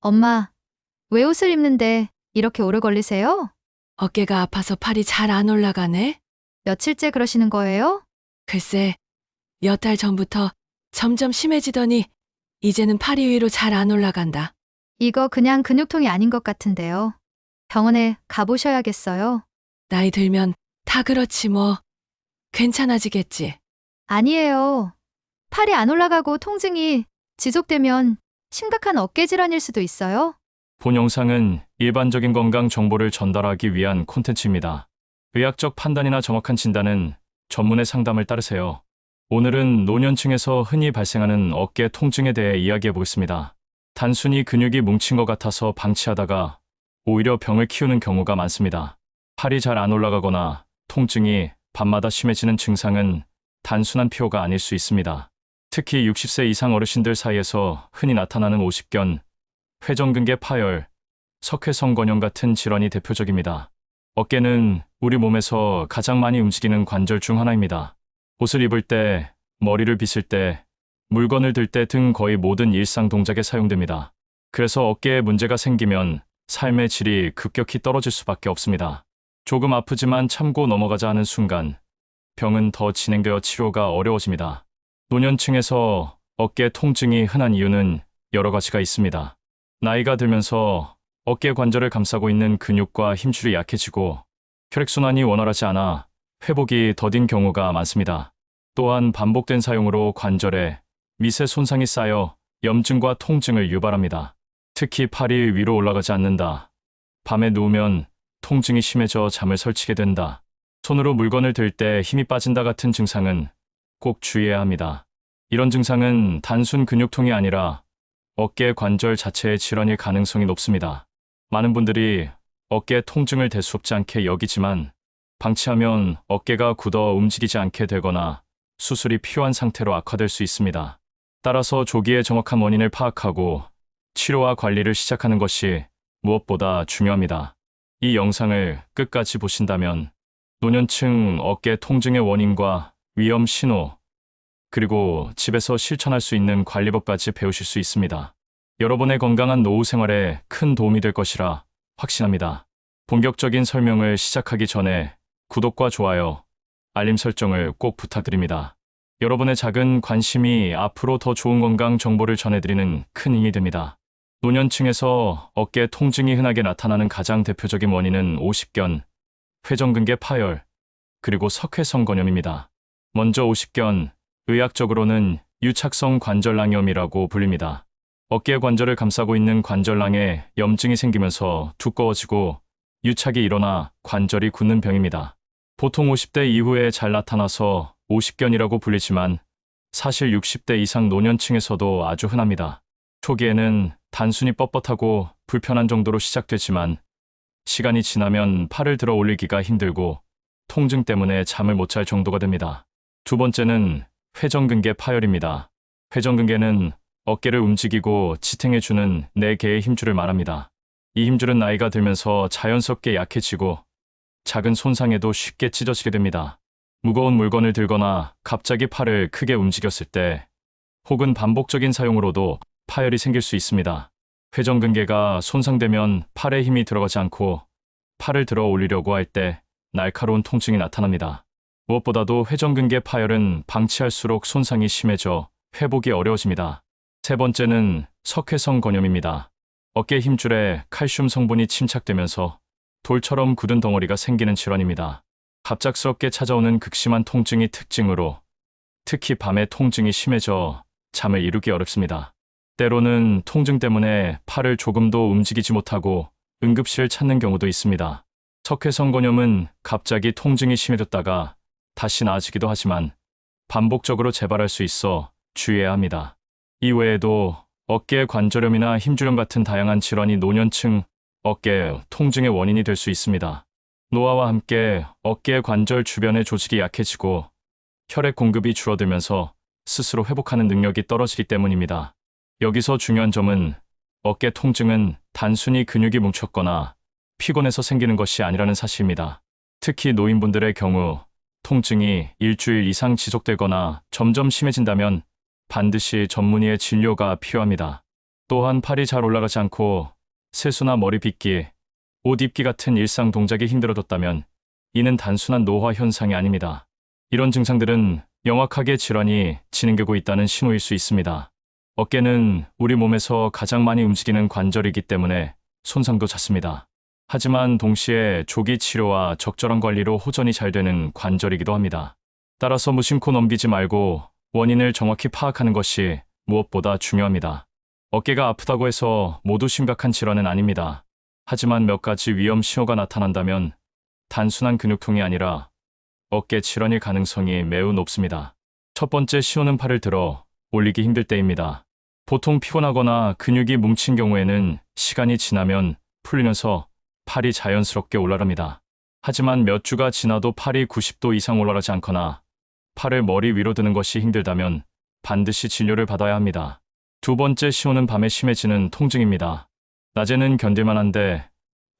엄마, 왜 옷을 입는데 이렇게 오래 걸리세요? 어깨가 아파서 팔이 잘 안 올라가네? 며칠째 그러시는 거예요? 글쎄, 몇 달 전부터 점점 심해지더니 이제는 팔이 위로 잘 안 올라간다. 이거 그냥 근육통이 아닌 것 같은데요. 병원에 가보셔야겠어요. 나이 들면 다 그렇지 뭐. 괜찮아지겠지. 아니에요. 팔이 안 올라가고 통증이 지속되면 심각한 어깨 질환일 수도 있어요. 본 영상은 일반적인 건강 정보를 전달하기 위한 콘텐츠입니다. 의학적 판단이나 정확한 진단은 전문의 상담을 따르세요. 오늘은 노년층에서 흔히 발생하는 어깨 통증에 대해 이야기해 보겠습니다. 단순히 근육이 뭉친 것 같아서 방치하다가 오히려 병을 키우는 경우가 많습니다. 팔이 잘 안 올라가거나 통증이 밤마다 심해지는 증상은 단순한 피로가 아닐 수 있습니다. 특히 60세 이상 어르신들 사이에서 흔히 나타나는 오십견, 회전근개 파열, 석회성건염 같은 질환이 대표적입니다. 어깨는 우리 몸에서 가장 많이 움직이는 관절 중 하나입니다. 옷을 입을 때, 머리를 빗을 때, 물건을 들 때 등 거의 모든 일상 동작에 사용됩니다. 그래서 어깨에 문제가 생기면 삶의 질이 급격히 떨어질 수밖에 없습니다. 조금 아프지만 참고 넘어가자 하는 순간, 병은 더 진행되어 치료가 어려워집니다. 노년층에서 어깨 통증이 흔한 이유는 여러 가지가 있습니다. 나이가 들면서 어깨 관절을 감싸고 있는 근육과 힘줄이 약해지고 혈액순환이 원활하지 않아 회복이 더딘 경우가 많습니다. 또한 반복된 사용으로 관절에 미세 손상이 쌓여 염증과 통증을 유발합니다. 특히 팔이 위로 올라가지 않는다. 밤에 누우면 통증이 심해져 잠을 설치게 된다. 손으로 물건을 들 때 힘이 빠진다 같은 증상은 꼭 주의해야 합니다. 이런 증상은 단순 근육통이 아니라 어깨 관절 자체의 질환일 가능성이 높습니다. 많은 분들이 어깨 통증을 대수롭지 않게 여기지만 방치하면 어깨가 굳어 움직이지 않게 되거나 수술이 필요한 상태로 악화될 수 있습니다. 따라서 조기에 정확한 원인을 파악하고 치료와 관리를 시작하는 것이 무엇보다 중요합니다. 이 영상을 끝까지 보신다면 노년층 어깨 통증의 원인과 위험 신호, 그리고 집에서 실천할 수 있는 관리법까지 배우실 수 있습니다. 여러분의 건강한 노후 생활에 큰 도움이 될 것이라 확신합니다. 본격적인 설명을 시작하기 전에 구독과 좋아요, 알림 설정을 꼭 부탁드립니다. 여러분의 작은 관심이 앞으로 더 좋은 건강 정보를 전해드리는 큰 힘이 됩니다. 노년층에서 어깨 통증이 흔하게 나타나는 가장 대표적인 원인은 오십견, 회전근개 파열, 그리고 석회성 건염입니다. 먼저 오십견, 의학적으로는 유착성 관절낭염이라고 불립니다. 어깨 관절을 감싸고 있는 관절낭에 염증이 생기면서 두꺼워지고 유착이 일어나 관절이 굳는 병입니다. 보통 50대 이후에 잘 나타나서 50견이라고 불리지만 사실 60대 이상 노년층에서도 아주 흔합니다. 초기에는 단순히 뻣뻣하고 불편한 정도로 시작되지만 시간이 지나면 팔을 들어 올리기가 힘들고 통증 때문에 잠을 못 잘 정도가 됩니다. 두 번째는 회전근개 파열입니다. 회전근개는 어깨를 움직이고 지탱해주는 네 개의 힘줄을 말합니다. 이 힘줄은 나이가 들면서 자연스럽게 약해지고 작은 손상에도 쉽게 찢어지게 됩니다. 무거운 물건을 들거나 갑자기 팔을 크게 움직였을 때 혹은 반복적인 사용으로도 파열이 생길 수 있습니다. 회전근개가 손상되면 팔에 힘이 들어가지 않고 팔을 들어 올리려고 할 때 날카로운 통증이 나타납니다. 무엇보다도 회전근개 파열은 방치할수록 손상이 심해져 회복이 어려워집니다. 세 번째는 석회성 건염입니다. 어깨 힘줄에 칼슘 성분이 침착되면서 돌처럼 굳은 덩어리가 생기는 질환입니다. 갑작스럽게 찾아오는 극심한 통증이 특징으로 특히 밤에 통증이 심해져 잠을 이루기 어렵습니다. 때로는 통증 때문에 팔을 조금도 움직이지 못하고 응급실을 찾는 경우도 있습니다. 석회성 건염은 갑자기 통증이 심해졌다가 다시 나아지기도 하지만 반복적으로 재발할 수 있어 주의해야 합니다. 이외에도 어깨 관절염이나 힘줄염 같은 다양한 질환이 노년층 어깨 통증의 원인이 될 수 있습니다. 노화와 함께 어깨 관절 주변의 조직이 약해지고 혈액 공급이 줄어들면서 스스로 회복하는 능력이 떨어지기 때문입니다. 여기서 중요한 점은 어깨 통증은 단순히 근육이 뭉쳤거나 피곤해서 생기는 것이 아니라는 사실입니다. 특히 노인분들의 경우 통증이 일주일 이상 지속되거나 점점 심해진다면 반드시 전문의의 진료가 필요합니다. 또한 팔이 잘 올라가지 않고 세수나 머리 빗기, 옷 입기 같은 일상 동작이 힘들어졌다면 이는 단순한 노화 현상이 아닙니다. 이런 증상들은 명확하게 질환이 진행되고 있다는 신호일 수 있습니다. 어깨는 우리 몸에서 가장 많이 움직이는 관절이기 때문에 손상도 잦습니다. 하지만 동시에 조기 치료와 적절한 관리로 호전이 잘 되는 관절이기도 합니다. 따라서 무심코 넘기지 말고 원인을 정확히 파악하는 것이 무엇보다 중요합니다. 어깨가 아프다고 해서 모두 심각한 질환은 아닙니다. 하지만 몇 가지 위험 신호가 나타난다면 단순한 근육통이 아니라 어깨 질환일 가능성이 매우 높습니다. 첫 번째 신호는 팔을 들어 올리기 힘들 때입니다. 보통 피곤하거나 근육이 뭉친 경우에는 시간이 지나면 풀리면서 팔이 자연스럽게 올라갑니다. 하지만 몇 주가 지나도 팔이 90도 이상 올라가지 않거나 팔을 머리 위로 드는 것이 힘들다면 반드시 진료를 받아야 합니다. 두 번째 신호는 밤에 심해지는 통증입니다. 낮에는 견딜만한데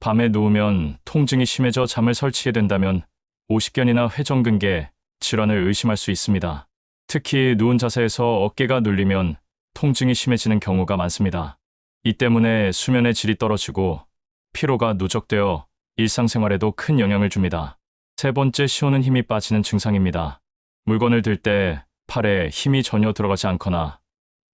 밤에 누우면 통증이 심해져 잠을 설치게 된다면 오십견이나 회전근개 질환을 의심할 수 있습니다. 특히 누운 자세에서 어깨가 눌리면 통증이 심해지는 경우가 많습니다. 이 때문에 수면의 질이 떨어지고 피로가 누적되어 일상생활에도 큰 영향을 줍니다. 세 번째 시호는 힘이 빠지는 증상입니다. 물건을 들 때 팔에 힘이 전혀 들어가지 않거나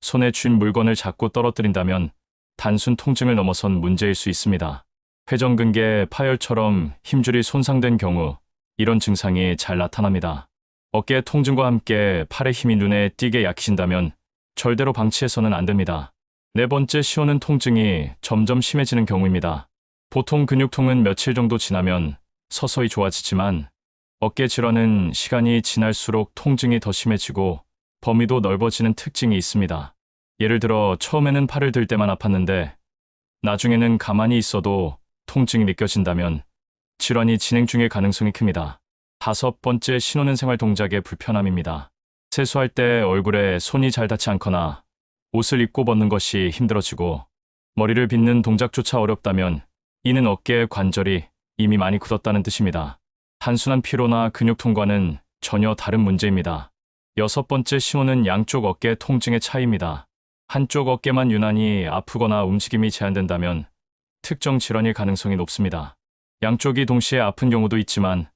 손에 쥔 물건을 잡고 떨어뜨린다면 단순 통증을 넘어선 문제일 수 있습니다. 회전근개, 파열처럼 힘줄이 손상된 경우 이런 증상이 잘 나타납니다. 어깨 통증과 함께 팔의 힘이 눈에 띄게 약해진다면 절대로 방치해서는 안 됩니다. 네 번째 시호는 통증이 점점 심해지는 경우입니다. 보통 근육통은 며칠 정도 지나면 서서히 좋아지지만 어깨 질환은 시간이 지날수록 통증이 더 심해지고 범위도 넓어지는 특징이 있습니다. 예를 들어 처음에는 팔을 들 때만 아팠는데 나중에는 가만히 있어도 통증이 느껴진다면 질환이 진행 중일 가능성이 큽니다. 다섯 번째 신호는 생활 동작의 불편함입니다. 세수할 때 얼굴에 손이 잘 닿지 않거나 옷을 입고 벗는 것이 힘들어지고 머리를 빗는 동작조차 어렵다면 이는 어깨 관절이 이미 많이 굳었다는 뜻입니다. 단순한 피로나 근육 통과는 전혀 다른 문제입니다. 여섯 번째 신호는 양쪽 어깨 통증의 차이입니다. 한쪽 어깨만 유난히 아프거나 움직임이 제한된다면 특정 질환일 가능성이 높습니다. 양쪽이 동시에 아픈 경우도 있지만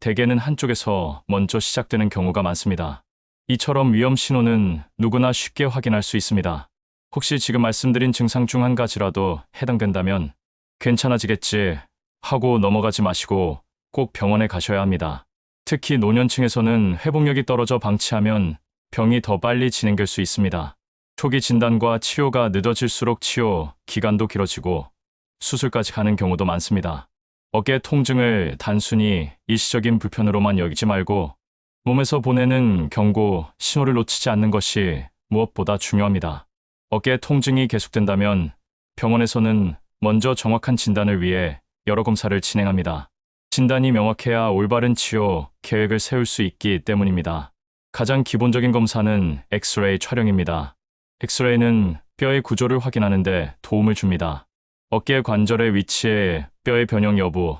대개는 한쪽에서 먼저 시작되는 경우가 많습니다. 이처럼 위험 신호는 누구나 쉽게 확인할 수 있습니다. 혹시 지금 말씀드린 증상 중 한 가지라도 해당된다면 괜찮아지겠지 하고 넘어가지 마시고 꼭 병원에 가셔야 합니다. 특히 노년층에서는 회복력이 떨어져 방치하면 병이 더 빨리 진행될 수 있습니다. 초기 진단과 치료가 늦어질수록 치료 기간도 길어지고 수술까지 가는 경우도 많습니다. 어깨 통증을 단순히 일시적인 불편으로만 여기지 말고 몸에서 보내는 경고, 신호를 놓치지 않는 것이 무엇보다 중요합니다. 어깨 통증이 계속된다면 병원에서는 먼저 정확한 진단을 위해 여러 검사를 진행합니다. 진단이 명확해야 올바른 치료 계획을 세울 수 있기 때문입니다. 가장 기본적인 검사는 엑스레이 촬영입니다. 엑스레이는 뼈의 구조를 확인하는데 도움을 줍니다. 어깨 관절의 위치에 뼈의 변형 여부,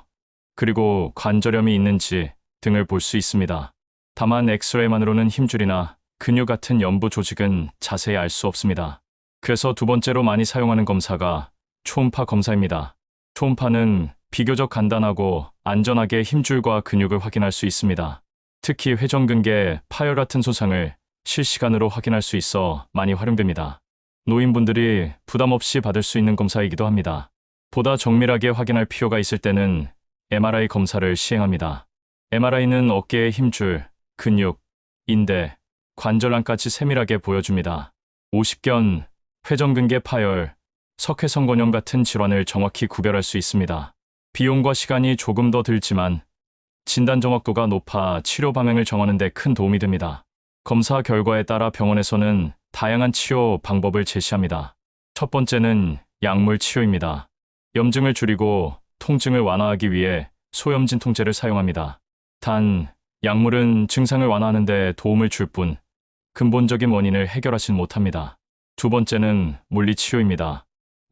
그리고 관절염이 있는지 등을 볼 수 있습니다. 다만 엑스레이만으로는 힘줄이나 근육 같은 연부 조직은 자세히 알 수 없습니다. 그래서 두 번째로 많이 사용하는 검사가 초음파 검사입니다. 초음파는 비교적 간단하고 안전하게 힘줄과 근육을 확인할 수 있습니다. 특히 회전근개, 파열 같은 손상을 실시간으로 확인할 수 있어 많이 활용됩니다. 노인분들이 부담 없이 받을 수 있는 검사이기도 합니다. 보다 정밀하게 확인할 필요가 있을 때는 MRI 검사를 시행합니다. MRI는 어깨의 힘줄, 근육, 인대, 관절란까지 세밀하게 보여줍니다. 50견, 회전근개 파열, 석회성건염 같은 질환을 정확히 구별할 수 있습니다. 비용과 시간이 조금 더 들지만 진단 정확도가 높아 치료 방향을 정하는 데 큰 도움이 됩니다. 검사 결과에 따라 병원에서는 다양한 치료 방법을 제시합니다. 첫 번째는 약물 치료입니다. 염증을 줄이고 통증을 완화하기 위해 소염진 통제를 사용합니다. 단, 약물은 증상을 완화하는 데 도움을 줄 뿐 근본적인 원인을 해결하진 못합니다. 두 번째는 물리치료입니다.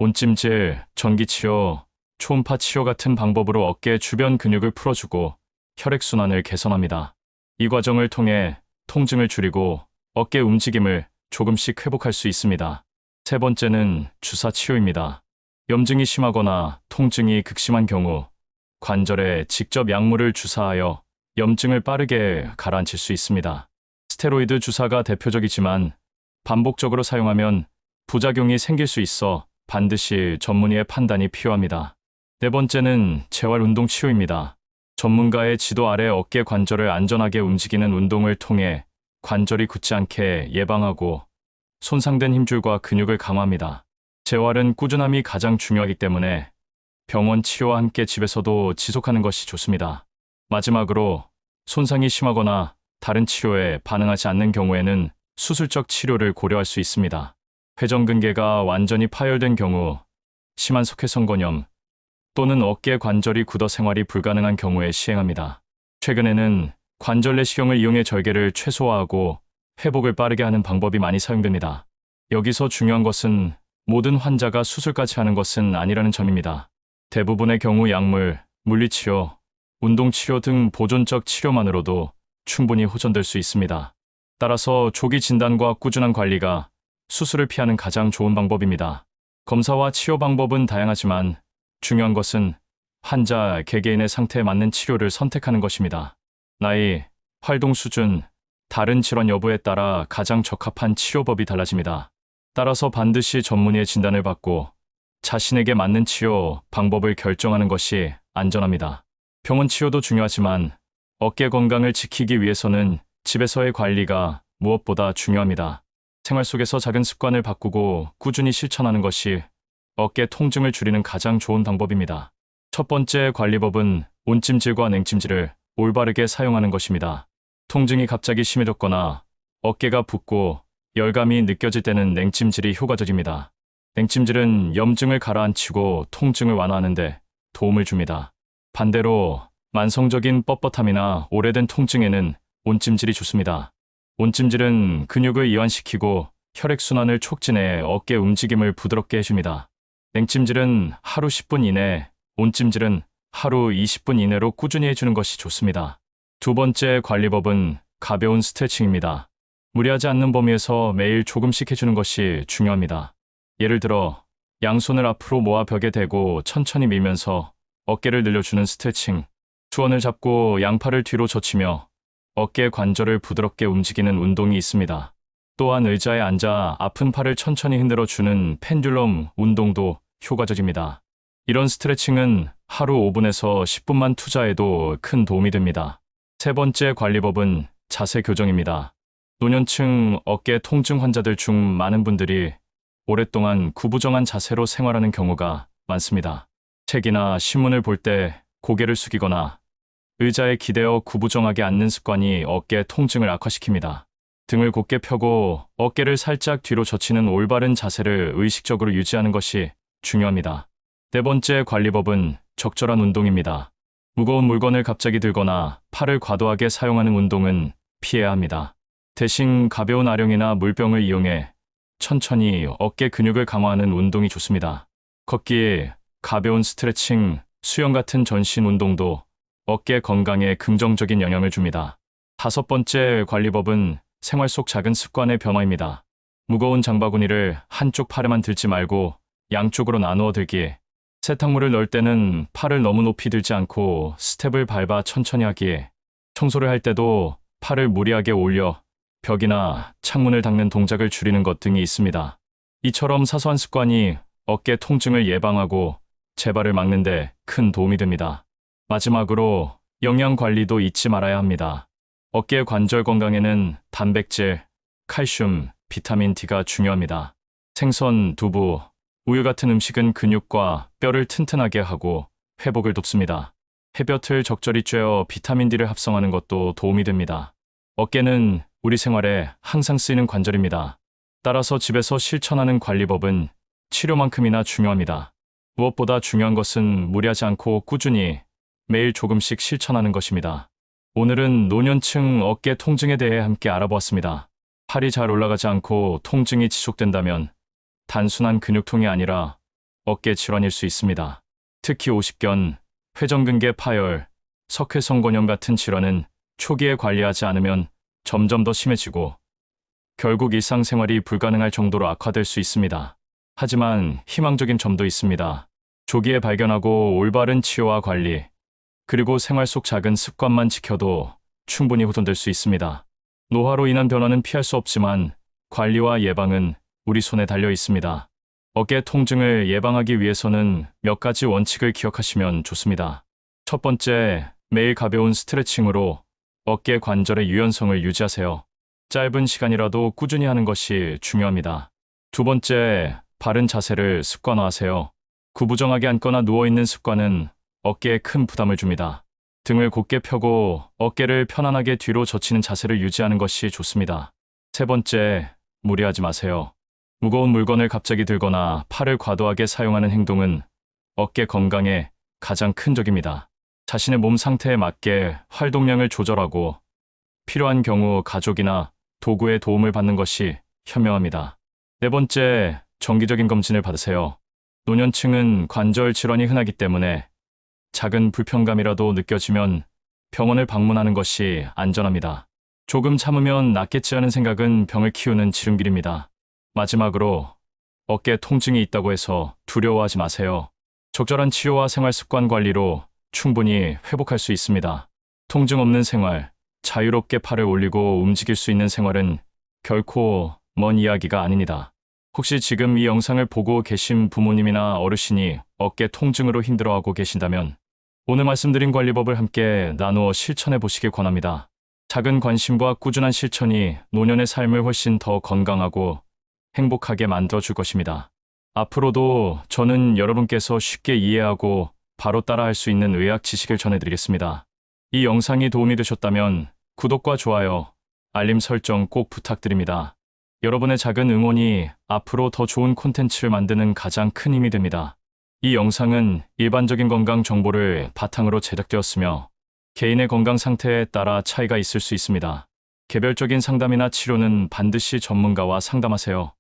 온찜질, 전기치료, 초음파 치료 같은 방법으로 어깨 주변 근육을 풀어주고 혈액순환을 개선합니다. 이 과정을 통해 통증을 줄이고 어깨 움직임을 조금씩 회복할 수 있습니다. 세 번째는 주사 치료입니다. 염증이 심하거나 통증이 극심한 경우 관절에 직접 약물을 주사하여 염증을 빠르게 가라앉힐 수 있습니다. 스테로이드 주사가 대표적이지만 반복적으로 사용하면 부작용이 생길 수 있어 반드시 전문의의 판단이 필요합니다. 네 번째는 재활 운동 치료입니다. 전문가의 지도 아래 어깨 관절을 안전하게 움직이는 운동을 통해 관절이 굳지 않게 예방하고 손상된 힘줄과 근육을 강화합니다. 재활은 꾸준함이 가장 중요하기 때문에 병원 치료와 함께 집에서도 지속하는 것이 좋습니다. 마지막으로 손상이 심하거나 다른 치료에 반응하지 않는 경우에는 수술적 치료를 고려할 수 있습니다. 회전근개가 완전히 파열된 경우, 심한 석회성건염 또는 어깨 관절이 굳어 생활이 불가능한 경우에 시행합니다. 최근에는 관절 내시경을 이용해 절개를 최소화하고 회복을 빠르게 하는 방법이 많이 사용됩니다. 여기서 중요한 것은 모든 환자가 수술까지 하는 것은 아니라는 점입니다. 대부분의 경우 약물, 물리치료, 운동치료 등 보존적 치료만으로도 충분히 호전될 수 있습니다. 따라서 조기 진단과 꾸준한 관리가 수술을 피하는 가장 좋은 방법입니다. 검사와 치료 방법은 다양하지만 중요한 것은 환자 개개인의 상태에 맞는 치료를 선택하는 것입니다. 나이, 활동 수준, 다른 질환 여부에 따라 가장 적합한 치료법이 달라집니다. 따라서 반드시 전문의의 진단을 받고 자신에게 맞는 치료 방법을 결정하는 것이 안전합니다. 병원 치료도 중요하지만 어깨 건강을 지키기 위해서는 집에서의 관리가 무엇보다 중요합니다. 생활 속에서 작은 습관을 바꾸고 꾸준히 실천하는 것이 어깨 통증을 줄이는 가장 좋은 방법입니다. 첫 번째 관리법은 온찜질과 냉찜질을 올바르게 사용하는 것입니다. 통증이 갑자기 심해졌거나 어깨가 붓고 열감이 느껴질 때는 냉찜질이 효과적입니다. 냉찜질은 염증을 가라앉히고 통증을 완화하는데 도움을 줍니다. 반대로 만성적인 뻣뻣함이나 오래된 통증에는 온찜질이 좋습니다. 온찜질은 근육을 이완시키고 혈액순환을 촉진해 어깨 움직임을 부드럽게 해줍니다. 냉찜질은 하루 10분 이내, 온찜질은 하루 20분 이내로 꾸준히 해주는 것이 좋습니다. 두 번째 관리법은 가벼운 스트레칭입니다. 무리하지 않는 범위에서 매일 조금씩 해주는 것이 중요합니다. 예를 들어, 양손을 앞으로 모아 벽에 대고 천천히 밀면서 어깨를 늘려주는 스트레칭, 주원을 잡고 양팔을 뒤로 젖히며 어깨 관절을 부드럽게 움직이는 운동이 있습니다. 또한 의자에 앉아 아픈 팔을 천천히 흔들어 주는 펜듈럼 운동도 효과적입니다. 이런 스트레칭은 하루 5분에서 10분만 투자해도 큰 도움이 됩니다. 세 번째 관리법은 자세 교정입니다. 노년층 어깨 통증 환자들 중 많은 분들이 오랫동안 구부정한 자세로 생활하는 경우가 많습니다. 책이나 신문을 볼 때 고개를 숙이거나 의자에 기대어 구부정하게 앉는 습관이 어깨 통증을 악화시킵니다. 등을 곧게 펴고 어깨를 살짝 뒤로 젖히는 올바른 자세를 의식적으로 유지하는 것이 중요합니다. 네 번째 관리법은 적절한 운동입니다. 무거운 물건을 갑자기 들거나 팔을 과도하게 사용하는 운동은 피해야 합니다. 대신 가벼운 아령이나 물병을 이용해 천천히 어깨 근육을 강화하는 운동이 좋습니다. 걷기, 가벼운 스트레칭, 수영 같은 전신 운동도 어깨 건강에 긍정적인 영향을 줍니다. 다섯 번째 관리법은 생활 속 작은 습관의 변화입니다. 무거운 장바구니를 한쪽 팔에만 들지 말고 양쪽으로 나누어 들기. 세탁물을 넣을 때는 팔을 너무 높이 들지 않고 스텝을 밟아 천천히 하기. 청소를 할 때도 팔을 무리하게 올려 벽이나 창문을 닦는 동작을 줄이는 것 등이 있습니다. 이처럼 사소한 습관이 어깨 통증을 예방하고 재발을 막는 데 큰 도움이 됩니다. 마지막으로 영양 관리도 잊지 말아야 합니다. 어깨 관절 건강에는 단백질, 칼슘, 비타민 D가 중요합니다. 생선, 두부, 우유 같은 음식은 근육과 뼈를 튼튼하게 하고 회복을 돕습니다. 햇볕을 적절히 쬐어 비타민 D를 합성하는 것도 도움이 됩니다. 어깨는 우리 생활에 항상 쓰이는 관절입니다. 따라서 집에서 실천하는 관리법은 치료만큼이나 중요합니다. 무엇보다 중요한 것은 무리하지 않고 꾸준히 매일 조금씩 실천하는 것입니다. 오늘은 노년층 어깨 통증에 대해 함께 알아보았습니다. 팔이 잘 올라가지 않고 통증이 지속된다면 단순한 근육통이 아니라 어깨 질환일 수 있습니다. 특히 50견, 회전근개 파열, 석회성건염 같은 질환은 초기에 관리하지 않으면 점점 더 심해지고 결국 일상생활이 불가능할 정도로 악화될 수 있습니다. 하지만 희망적인 점도 있습니다. 조기에 발견하고 올바른 치료와 관리, 그리고 생활 속 작은 습관만 지켜도 충분히 호전될 수 있습니다. 노화로 인한 변화는 피할 수 없지만 관리와 예방은 우리 손에 달려 있습니다. 어깨 통증을 예방하기 위해서는 몇 가지 원칙을 기억하시면 좋습니다. 첫 번째, 매일 가벼운 스트레칭으로 어깨 관절의 유연성을 유지하세요. 짧은 시간이라도 꾸준히 하는 것이 중요합니다. 두 번째, 바른 자세를 습관화하세요. 구부정하게 앉거나 누워있는 습관은 어깨에 큰 부담을 줍니다. 등을 곧게 펴고 어깨를 편안하게 뒤로 젖히는 자세를 유지하는 것이 좋습니다. 세 번째, 무리하지 마세요. 무거운 물건을 갑자기 들거나 팔을 과도하게 사용하는 행동은 어깨 건강에 가장 큰 적입니다. 자신의 몸 상태에 맞게 활동량을 조절하고 필요한 경우 가족이나 도구의 도움을 받는 것이 현명합니다. 네 번째, 정기적인 검진을 받으세요. 노년층은 관절 질환이 흔하기 때문에 작은 불편감이라도 느껴지면 병원을 방문하는 것이 안전합니다. 조금 참으면 낫겠지 하는 생각은 병을 키우는 지름길입니다. 마지막으로 어깨 통증이 있다고 해서 두려워하지 마세요. 적절한 치료와 생활 습관 관리로 충분히 회복할 수 있습니다. 통증 없는 생활, 자유롭게 팔을 올리고 움직일 수 있는 생활은 결코 먼 이야기가 아닙니다. 혹시 지금 이 영상을 보고 계신 부모님이나 어르신이 어깨 통증으로 힘들어하고 계신다면 오늘 말씀드린 관리법을 함께 나누어 실천해 보시길 권합니다. 작은 관심과 꾸준한 실천이 노년의 삶을 훨씬 더 건강하고 행복하게 만들어 줄 것입니다. 앞으로도 저는 여러분께서 쉽게 이해하고 바로 따라할 수 있는 의학 지식을 전해드리겠습니다. 이 영상이 도움이 되셨다면 구독과 좋아요, 알림 설정 꼭 부탁드립니다. 여러분의 작은 응원이 앞으로 더 좋은 콘텐츠를 만드는 가장 큰 힘이 됩니다. 이 영상은 일반적인 건강 정보를 바탕으로 제작되었으며 개인의 건강 상태에 따라 차이가 있을 수 있습니다. 개별적인 상담이나 치료는 반드시 전문가와 상담하세요.